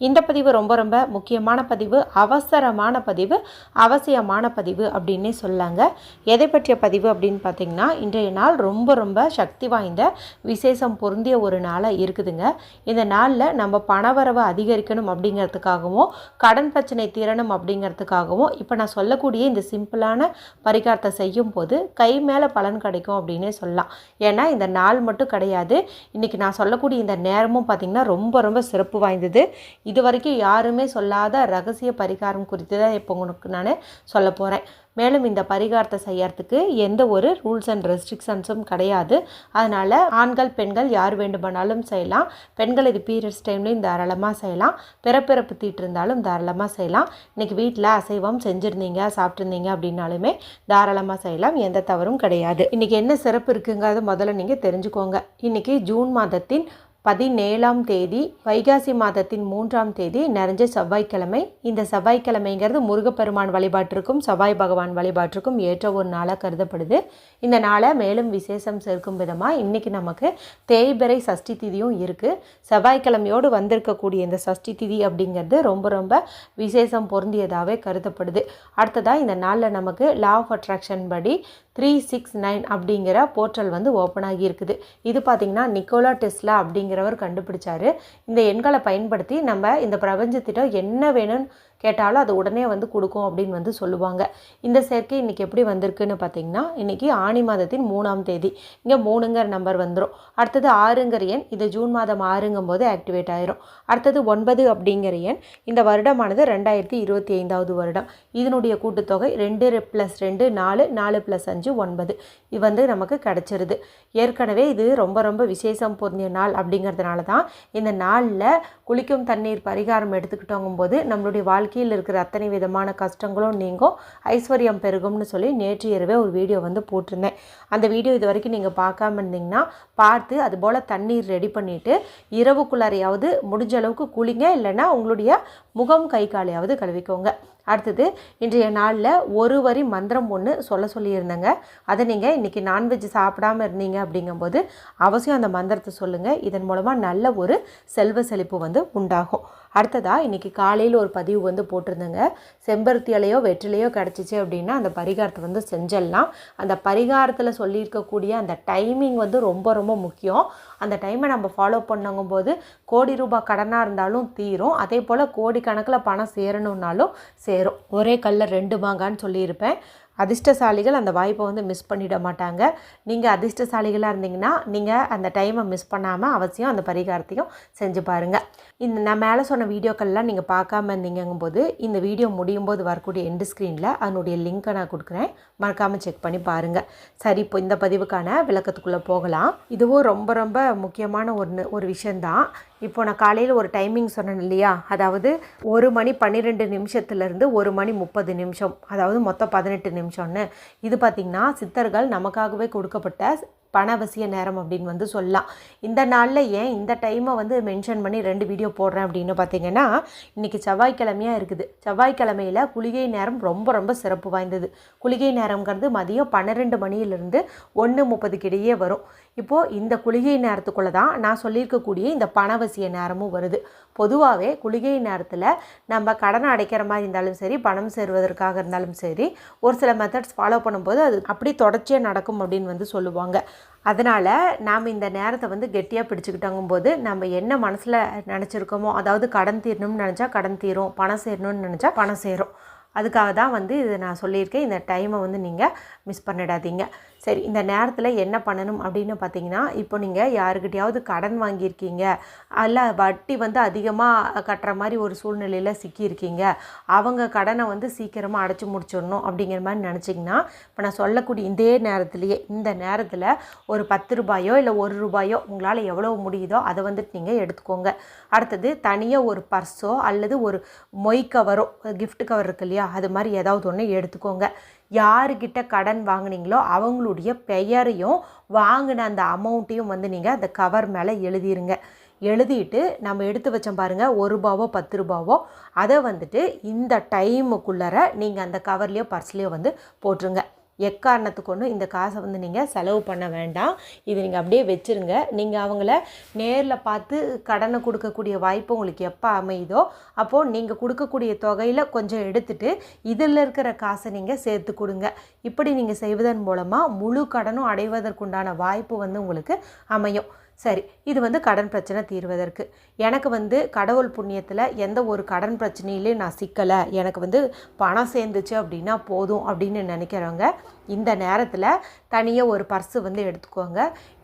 இந்த பதிவு ரொம்ப ரொம்ப முக்கியமான பதிவு அவசரமான பதிவு அவசியமான பதிவு அப்படின்னே சொல்லாங்க. எதை பற்றிய பதிவு அப்படின்னு பார்த்தீங்கன்னா இன்றைய நாள் ரொம்ப ரொம்ப சக்தி வாய்ந்த விசேஷம் பொருந்திய ஒரு நாளாக இருக்குதுங்க. இந்த நாளில் நம்ம பணவரவை அதிகரிக்கணும் அப்படிங்கிறதுக்காகவும் கடன் பிரச்சனை தீரணும் அப்படிங்கிறதுக்காகவும் இப்போ நான் சொல்லக்கூடிய இந்த சிம்பிளான பரிகாரத்தை செய்யும் போது கை மேலே பலன் கிடைக்கும் அப்படின்னே சொல்லலாம். ஏன்னா இந்த நாள் மட்டும் கிடையாது. இன்றைக்கி நான் சொல்லக்கூடிய இந்த நேரமும் பார்த்திங்கன்னா ரொம்ப ரொம்ப சிறப்பு வாய்ந்தது. இது வரைக்கும் யாருமே சொல்லாத ரகசிய பரிகாரம் குறித்து தான் இப்போ உங்களுக்கு நான் சொல்ல போகிறேன் மேலும் இந்த பரிகாரத்தை செய்யறதுக்கு எந்த ஒரு ரூல்ஸ் அண்ட் ரெஸ்ட்ரிக்ஷன்ஸும் கிடையாது. அதனால் ஆண்கள் பெண்கள் யார் வேண்டுமானாலும் செய்யலாம். பெண்கள் இது பீரியட்ஸ் டைம்லேயும் தாராளமாக செய்யலாம். பிறப்பிறப்பு தீட்டு இருந்தாலும் தாராளமாக செய்யலாம். இன்றைக்கி வீட்டில் அசைவம் செஞ்சுருந்தீங்க சாப்பிட்ருந்தீங்க அப்படின்னாலுமே தாராளமாக செய்யலாம். எந்த தவறும் கிடையாது. இன்றைக்கி என்ன சிறப்பு இருக்குங்கிறத முதல்ல நீங்கள் தெரிஞ்சுக்கோங்க. இன்றைக்கி ஜூன் மாதத்தின் பதினேழாம் தேதி வைகாசி மாதத்தின் மூன்றாம் தேதி நிறைஞ்ச செவ்வாய்க்கிழமை. இந்த செவ்வாய்க்கிழமைங்கிறது முருகப்பெருமான் வழிபாட்டிற்கும் செவ்வாய் பகவான் வழிபாட்டிற்கும் ஏற்ற ஒரு நாளாக கருதப்படுது. இந்த நாளை மேலும் விசேஷம் சேர்க்கும் விதமாக இன்றைக்கி நமக்கு தேய்பிறை சஷ்டி திதியும் இருக்குது செவ்வாய்க்கிழமையோடு வந்திருக்கக்கூடிய இந்த சஷ்டி திதி அப்படிங்கிறது ரொம்ப ரொம்ப விசேஷம் பொருந்தியதாகவே கருதப்படுது. அடுத்ததாக இந்த நாளில் நமக்கு லா ஆஃப் அட்ராக்ஷன் படி த்ரீ சிக்ஸ் நைன் அப்படிங்கிற போர்ட்டல் வந்து ஓப்பன் ஆகியிருக்குது. இது பார்த்திங்கன்னா நிக்கோலா டெஸ்லா அப்படிங்கிறவர் கண்டுபிடிச்சாரு. இந்த எண்களை பயன்படுத்தி நம்ம இந்த பிரபஞ்சத்திட்ட என்ன வேணும்னு கேட்டாலும் அது உடனே வந்து கொடுக்கும் அப்படின்னு வந்து சொல்லுவாங்க. இந்த சேர்க்கை இன்றைக்கி எப்படி வந்திருக்குன்னு பார்த்தீங்கன்னா இன்றைக்கி ஆணி மாதத்தின் மூணாம் தேதி. இங்கே மூணுங்கிற நம்பர் வந்துடும் அடுத்தது ஆறுங்கிற எண் இது ஜூன் மாதம் ஆறுங்கும் போது ஆக்டிவேட் ஆயிரும். அடுத்தது ஒன்பது அப்படிங்கிற எண் இந்த வருடமானது ரெண்டாயிரத்தி இருபத்தி ஐந்தாவது வருடம். இதனுடைய கூட்டுத்தொகை ரெண்டு ப்ளஸ் ரெண்டு நாலு நாலு ப்ளஸ் அஞ்சு ஒன்பது. இது வந்து நமக்கு கிடச்சிருது. ஏற்கனவே இது ரொம்ப ரொம்ப விசேஷம் பொருந்திய நாள் அப்படிங்கிறதுனால தான் இந்த நாளில் குளிக்கும் தண்ணீர் பரிகாரம் எடுத்துக்கிட்டோங்கும் போது நம்மளுடைய வாழ்க்கையில் இருக்கிற அத்தனை விதமான கஷ்டங்களும் நீங்கும். ஐஸ்வர்யம் பெருகும்னு சொல்லி நேற்று இரவே ஒரு வீடியோ வந்து போட்டிருந்தேன். அந்த வீடியோ இது வரைக்கும் நீங்கள் பார்க்காம இருந்தீங்கன்னா பார்த்து அது போல் தண்ணீர் ரெடி பண்ணிவிட்டு இரவுக்குள்ளாரையாவது முடிஞ்ச அளவுக்கு குளிங்க. இல்லைன்னா உங்களுடைய முகம் கை காலையாவது கழுவிக்கோங்க. அடுத்தது இன்றைய நாளில் ஒரு வரி மந்திரம் ஒன்று சொல்ல சொல்லியிருந்தேங்க. அதை நீங்கள் இன்றைக்கி நான்வெஜ் சாப்பிடாம இருந்தீங்க அப்படிங்கும்போது அவசியம் அந்த மந்திரத்தை சொல்லுங்கள் இதன் மூலமாக நல்ல ஒரு செல்வ செழிப்பு வந்து உண்டாகும். அடுத்ததாக இன்றைக்கி காலையில் ஒரு பதிவு வந்து போட்டிருந்தேங்க. செம்பருத்தி இலையோ வெற்றிலையோ கிடச்சிச்சு அப்படின்னா அந்த பரிகாரத்தை வந்து செஞ்சிடலாம் அந்த பரிகாரத்தில் சொல்லியிருக்கக்கூடிய அந்த டைமிங் வந்து ரொம்ப ரொம்ப முக்கியம். அந்த டைமை நம்ம ஃபாலோ பண்ணுங்கும் போது கோடி ரூபாய் கடனாக இருந்தாலும் தீரும். அதே போல் கோடி கணக்கில் பணம் சேரணுன்னாலும் சேரும். ஒரே கல்லில் ரெண்டு மாங்கான்னு சொல்லியிருப்பேன். அதிர்ஷ்டசாலிகள் அந்த வாய்ப்பை வந்து மிஸ் பண்ணிட மாட்டாங்க. நீங்கள் அதிர்ஷ்டசாலிகளாக இருந்தீங்கன்னா நீங்கள் அந்த டைமை மிஸ் பண்ணாமல் அவசியம் அந்த பரிகாரத்தையும் செஞ்சு பாருங்கள் இந்த நான் மேலே சொன்ன வீடியோக்கள்லாம் நீங்கள் பார்க்காம இருந்தீங்கும் போது இந்த வீடியோ முடியும் போது வரக்கூடிய எண்டு ஸ்க்ரீனில் அதனுடைய லிங்க்கை நான் கொடுக்குறேன். மறக்காமல் செக் பண்ணி பாருங்கள் சரி இப்போ இந்த பதிவுக்கான விளக்கத்துக்குள்ளே போகலாம். இதுவும் ரொம்ப ரொம்ப முக்கியமான ஒன்று ஒரு விஷயந்தான் இப்போ நான் காலையில் ஒரு டைமிங் சொன்னேன் இல்லையா? அதாவது ஒரு மணி பன்னிரெண்டு நிமிஷத்துலேருந்து ஒரு மணி முப்பது நிமிஷம் அதாவது மொத்தம் பதினெட்டு நிமிஷம்னு. இது பார்த்திங்கன்னா சித்தர்கள் நமக்காகவே கொடுக்கப்பட்ட பணவசிய நேரம் அப்படின்னு வந்து சொல்லலாம். இந்த நாளில் ஏன் இந்த டைமை வந்து மென்ஷன் பண்ணி ரெண்டு வீடியோ போடுறேன் அப்படின்னு பார்த்தீங்கன்னா இன்றைக்கி செவ்வாய்க்கிழமையாக இருக்குது. செவ்வாய்க்கிழமையில் குளிகை நேரம் ரொம்ப ரொம்ப சிறப்பு வாய்ந்தது. குளிகை நேரங்கிறது மதியம் பன்னிரெண்டு மணியிலிருந்து ஒன்று முப்பதுக்கு இடையே வரும். இப்போது இந்த குளிகை நேரத்துக்குள்ளே தான் நான் சொல்லியிருக்கக்கூடிய இந்த பணவசிய நேரமும் வருது. பொதுவாகவே குளிகை நேரத்தில் நம்ம கடனை அடைக்கிற மாதிரி இருந்தாலும் சரி பணம் சேருவதற்காக இருந்தாலும் சரி ஒரு சில மெத்தட்ஸ் ஃபாலோ பண்ணும்போது அது அப்படி தொடர்ச்சியாக நடக்கும் அப்படின்னு வந்து சொல்லுவாங்க. அதனால் நாம் இந்த நேரத்தை வந்து கெட்டியாக பிடிச்சிக்கிட்டோங்கும் போது நம்ம என்ன மனசில் நினச்சிருக்கோமோ அதாவது கடன் தீரணும்னு நினச்சா கடன் தீரும் பணம் சேரணும்னு நினச்சா பணம் சேரும். அதுக்காக தான் வந்து இதை நான் சொல்லியிருக்கேன். இந்த டைமை வந்து நீங்கள் மிஸ் பண்ணிடாதீங்க. சரி இந்த நேரத்தில் என்ன பண்ணணும் அப்படின்னு பார்த்தீங்கன்னா இப்போ நீங்கள் யாருக்கிட்டையாவது கடன் வாங்கியிருக்கீங்க அல்ல வட்டி வந்து அதிகமாக கட்டுற மாதிரி ஒரு சூழ்நிலையில் சிக்கியிருக்கீங்க அவங்க கடனை வந்து சீக்கிரமாக அடைச்சி முடிச்சிடணும் அப்படிங்கிற மாதிரி நினச்சிங்கன்னா இப்போ நான் சொல்லக்கூடிய இதே நேரத்துலையே இந்த நேரத்தில் ஒரு பத்து ரூபாயோ இல்லை ஒரு ரூபாயோ உங்களால் எவ்வளோ முடியுதோ அதை வந்துட்டு நீங்கள் எடுத்துக்கோங்க. அடுத்தது தனியாக ஒரு பர்ஸோ அல்லது ஒரு மொய் கவரோ கிஃப்ட் கவர் இருக்கு இல்லையா அது மாதிரி ஏதாவது ஒன்று எடுத்துக்கோங்க. யாருக்கிட்ட கடன் வாங்குனீங்களோ அவங்களுடைய பெயரையும் வாங்கின அந்த அமௌண்ட்டையும் வந்து நீங்கள் அந்த கவர் மேலே எழுதிருங்க. எழுதிட்டு நம்ம எடுத்து வச்சோம் பாருங்கள் ஒரு ரூபாவோ பத்து ரூபாவோ அதை வந்துட்டு இந்த டைமுக்குள்ளார நீங்கள் அந்த கவர்லேயோ பர்ஸ்லேயோ வந்து போட்டுருங்க. எக்காரணத்துக்கு ஒன்றும் இந்த காசை வந்து நீங்கள் செலவு பண்ண வேண்டாம். இது நீங்கள் அப்படியே வச்சுருங்க. நீங்கள் அவங்கள நேரில் பார்த்து கடனை கொடுக்கக்கூடிய வாய்ப்பு உங்களுக்கு எப்போ அமையுதோ அப்போது நீங்கள் கொடுக்கக்கூடிய தொகையில் கொஞ்சம் எடுத்துட்டு இதில் இருக்கிற காசை நீங்கள் சேர்த்து கொடுங்க. இப்படி நீங்கள் செய்வதன் மூலமாக முழு கடனும் அடைவதற்குண்டான வாய்ப்பு வந்து உங்களுக்கு அமையும். சரி இது வந்து கடன் பிரச்சனை தீர்வதற்கு. எனக்கு வந்து கடவுள் புண்ணியத்தில் எந்த ஒரு கடன் பிரச்சனையிலையும் நான் சிக்கலை. எனக்கு வந்து பணம் சேர்ந்துச்சு அப்படின்னா போதும் அப்படின்னு நினைக்கிறவங்க இந்த நேரத்தில் தனியாக ஒரு பர்ஸு வந்து எடுத்துக்கோங்க.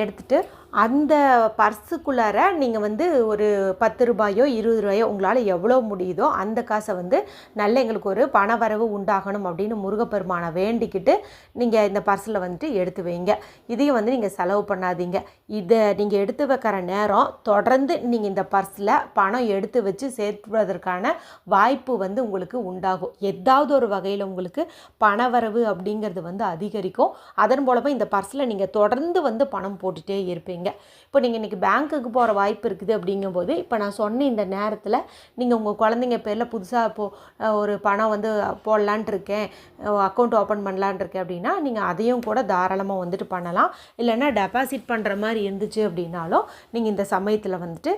எடுத்துட்டு அந்த பர்ஸுக்குள்ளார நீங்கள் வந்து ஒரு பத்து ரூபாயோ இருபது ரூபாயோ உங்களால் எவ்வளோ முடியுதோ அந்த காசை வந்து நல்ல எங்களுக்கு ஒரு பண வரவு உண்டாகணும் அப்படின்னு முருகப்பெருமானை வேண்டிக்கிட்டு நீங்கள் இந்த பர்ஸில் வந்துட்டு எடுத்து வைங்க. இதையும் வந்து நீங்கள் செலவு பண்ணாதீங்க. இதை நீங்கள் எடுத்து வைக்கிற நேரம் தொடர்ந்து நீங்கள் இந்த பர்ஸில் பணம் எடுத்து வச்சு சேர்த்துவதற்கான வாய்ப்பு வந்து உங்களுக்கு உண்டாகும். ஏதாவது ஒரு வகையில் உங்களுக்கு பணவரவு அப்படிங்கிறது வந்து அதிகரிக்கும். அதன் மூலமாக இந்த பர்ஸில் நீங்கள் தொடர்ந்து வந்து பணம் போட்டுகிட்டே இருப்பீங்க. இப்போ நீங்கள் இன்றைக்கி பேங்க்குக்கு போகிற வாய்ப்பு இருக்குது அப்படிங்கும்போது இப்போ நான் சொன்ன இந்த நேரத்தில் நீங்கள் உங்கள் குழந்தைங்க பேரில் புதுசாக இப்போது ஒரு பணம் வந்து போடலான்ட்டு இருக்கேன் அக்கௌண்ட் ஓப்பன் பண்ணலான் இருக்கேன் அப்படின்னா நீங்கள் அதையும் கூட தாராளமாக வந்துட்டு பண்ணலாம். இல்லைன்னா டெபாசிட் பண்ணுற மாதிரி இருந்துச்சு அப்படின்னாலும் நீங்கள் இந்த சமயத்தில் வந்துட்டு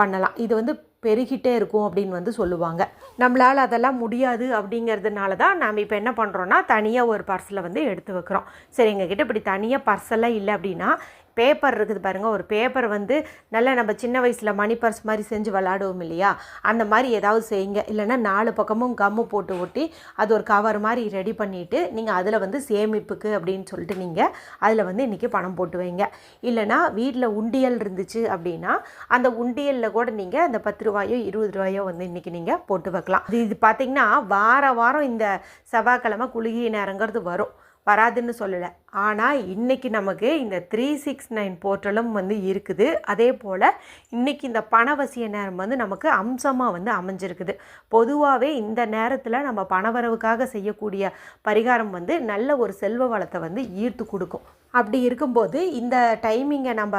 பண்ணலாம். இது வந்து பெருகிட்டே இருக்கும் அப்படின்னு வந்து சொல்லுவாங்க. நம்மளால் அதெல்லாம் முடியாது அப்படிங்கிறதுனால தான் நாம் இப்போ என்ன பண்ணுறோன்னா தனியாக ஒரு பர்சலை வந்து எடுத்து வைக்கிறோம். சரி எங்ககிட்ட இப்படி தனியாக பர்ஸெல்லாம் இல்லை அப்படின்னா பேப்பர் இருக்குது பாருங்கள் ஒரு பேப்பர் வந்து நல்லா நம்ம சின்ன வயசில் மணி பர்ஸ் மாதிரி செஞ்சு விளாடுவோம் இல்லையா? அந்த மாதிரி ஏதாவது செய்யுங்க. இல்லைன்னா நாலு பக்கமும் கம்மு போட்டு ஒட்டி அது ஒரு கவர் மாதிரி ரெடி பண்ணிவிட்டு நீங்கள் அதில் வந்து சேமிப்புக்கு அப்படின்னு சொல்லிட்டு நீங்கள் அதில் வந்து இன்றைக்கி பணம் போட்டு வைங்க. இல்லைன்னா வீட்டில் உண்டியல் இருந்துச்சு அப்படின்னா அந்த உண்டியலில் கூட நீங்கள் அந்த பத்து ரூபாயோ இருபது ரூபாயோ வந்து இன்றைக்கி நீங்கள் போட்டு வைக்கலாம். இது இது பார்த்திங்கன்னா வார வாரம் இந்த செவ்வாய்க்கிழமை குளிகை நேரங்கிறது வரும். வராதுன்னு சொல்லலை. ஆனால் இன்றைக்கி நமக்கு இந்த த்ரீ சிக்ஸ் நைன் போர்ட்டலும் வந்து இருக்குது. அதே போல் இன்றைக்கி இந்த பணவசிய நேரம் வந்து நமக்கு அம்சமாக வந்து அமைஞ்சிருக்குது. பொதுவாகவே இந்த நேரத்தில் நம்ம பணவரவுக்காக செய்யக்கூடிய பரிகாரம் வந்து நல்ல ஒரு செல்வ வளத்தை வந்து ஈர்த்து கொடுக்கும். அப்படி இருக்கும்போது இந்த டைமிங்கை நம்ம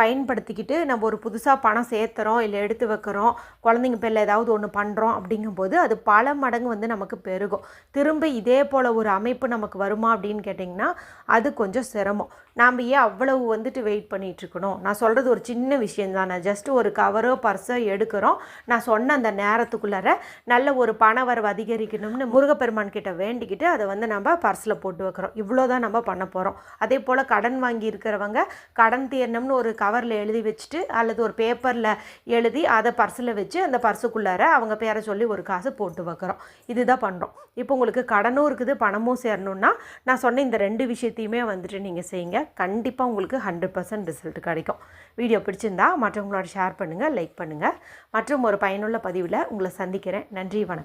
பயன்படுத்திக்கிட்டு நம்ம ஒரு புதுசாக பணம் சேர்த்துறோம் இல்லை எடுத்து வைக்கிறோம் குழந்தைங்க பேரில் ஏதாவது ஒன்று பண்ணுறோம் அப்படிங்கும்போது அது பல மடங்கு வந்து நமக்கு பெருகும். திரும்ப இதே போல் ஒரு அமைப்பு நமக்கு வருமா அப்படின்னு கேட்டிங்கன்னா அது கொஞ்சம் சிரமம். நாம் ஏன் அவ்வளவு வந்துட்டு வெயிட் பண்ணிகிட்ருக்கணும் நான் சொல்கிறது ஒரு சின்ன விஷயம் தானே. ஜஸ்ட் ஒரு கவரோ பர்ஸோ எடுக்கிறோம். நான் சொன்ன அந்த நேரத்துக்குள்ளார நல்ல ஒரு பண வரவு அதிகரிக்கணும்னு முருகப்பெருமான் கிட்ட வேண்டிக்கிட்டு அதை வந்து நம்ம பர்ஸில் போட்டு வைக்கிறோம். இவ்வளோ தான் நம்ம பண்ண போகிறோம் அதே போல் கடன் வாங்கி இருக்கிறவங்க கடன் தீரணும்னு ஒரு கவரில் எழுதி வச்சுட்டு அல்லது ஒரு பேப்பரில் எழுதி அதை பர்ஸில் வச்சு அந்த பர்ஸுக்குள்ளார அவங்க பேரை சொல்லி ஒரு காசு போட்டு வைக்கிறோம். இதுதான் பண்ணுறோம் இப்போ உங்களுக்கு கடனும் இருக்குது பணமும் சேரணும்னா நான் சொன்ன இந்த ரெண்டு விஷயத்தையுமே வந்துட்டு நீங்கள் செய்யுங்க. கண்டிப்பாக உங்களுக்கு ஹண்ட்ரட் பர்சன்ட் ரிசல்ட் கிடைக்கும். வீடியோ பிடிச்சிருந்தா மற்றவங்களோட ஷேர் பண்ணுங்கள் லைக் பண்ணுங்கள் மற்றும் ஒரு பயனுள்ள பதிவில் உங்களை சந்திக்கிறேன். நன்றி வணக்கம்.